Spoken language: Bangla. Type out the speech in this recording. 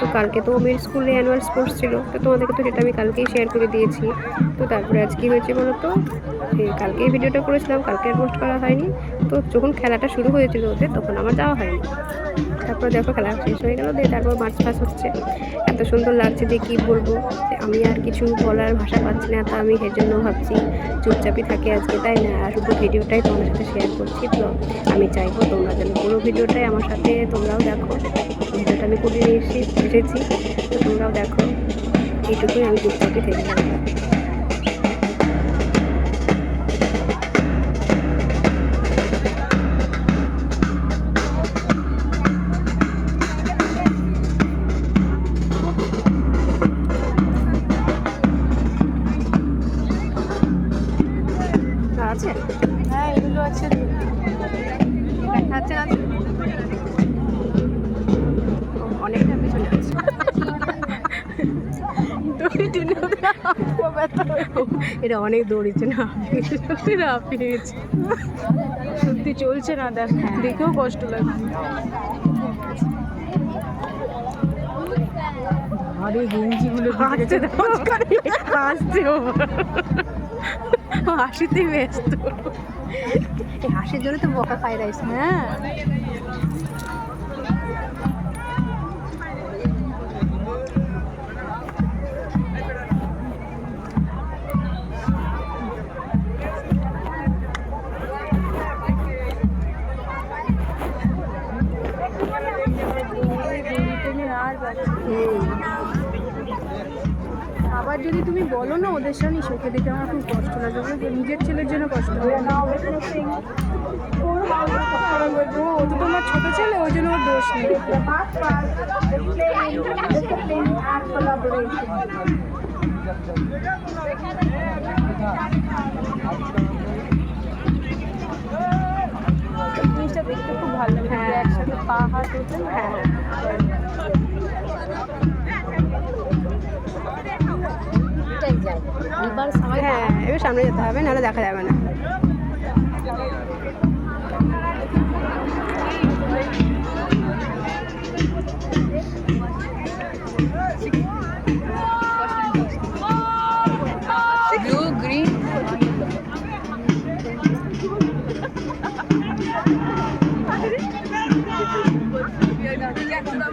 তো কালকে তো মেয়ের স্কুলে অ্যানুয়াল স্পোর্টস ছিল, তো তোমাদেরকে তো সেটা আমি কালকেই শেয়ার করে দিয়েছি। তো তারপরে আজকে হয়েছে বলো তো? এই কালকেই ভিডিওটা করেছিলাম কালকে পোস্ট করা হয়নি। তো যখন খেলাটা শুরু হয়েছিল ওদের, তখন আমার যাওয়া হয়নি। তারপর দেখো খেলা শেষ হয়ে গেল, দিয়ে তারপর মার্চ ফাছ হচ্ছে। এত সুন্দর লাগছে যে কী বলব আমি আর কিছু বলার ভাষা পাচ্ছি না, তো আমি এর জন্য ভাবছি চুপচাপই থাকি আজকে, তাই না? আর শুধু ভিডিওটাই তোমার সাথে শেয়ার করছি, তো আমি চাইব তোমরা যেন পুরো ভিডিওটাই আমার সাথে তোমরাও দেখো। ভিডিওটা আমি করে এসে এসেছি, তো তোমরাও দেখো। এইটুকুই আমি চুপচাপই থেকে হ্যাঁ এগুলো আছে আছে আছে অনেকটা পিছনে আছে এটা অনেক দৌড়েছে না সত্যি না পেয়েছে সত্যি চলছে না দেখ দেখেও কষ্ট লাগছে। আরে গেঞ্জিগুলো দেখো হাসছে ও হাসিতেই ব্যস্ত। হাসির জন্য তো বকা খাই রাইস হ্যাঁ আর আবার যদি তুমি বলো না ওদের সামনে চোখে দেখে আমার খুব কষ্ট লাগে? নিজের ছেলের জন্য কষ্ট ও ও তো তোমার ছোট ছেলে ওই জন্য ওর দোষ নেই জিনিসটা দেখতে খুব ভালো লাগে হ্যাঁ। একসাথে পা হাত হ্যাঁ সামনে যেতে হবে নাহলে দেখা যাবে না। Yeah,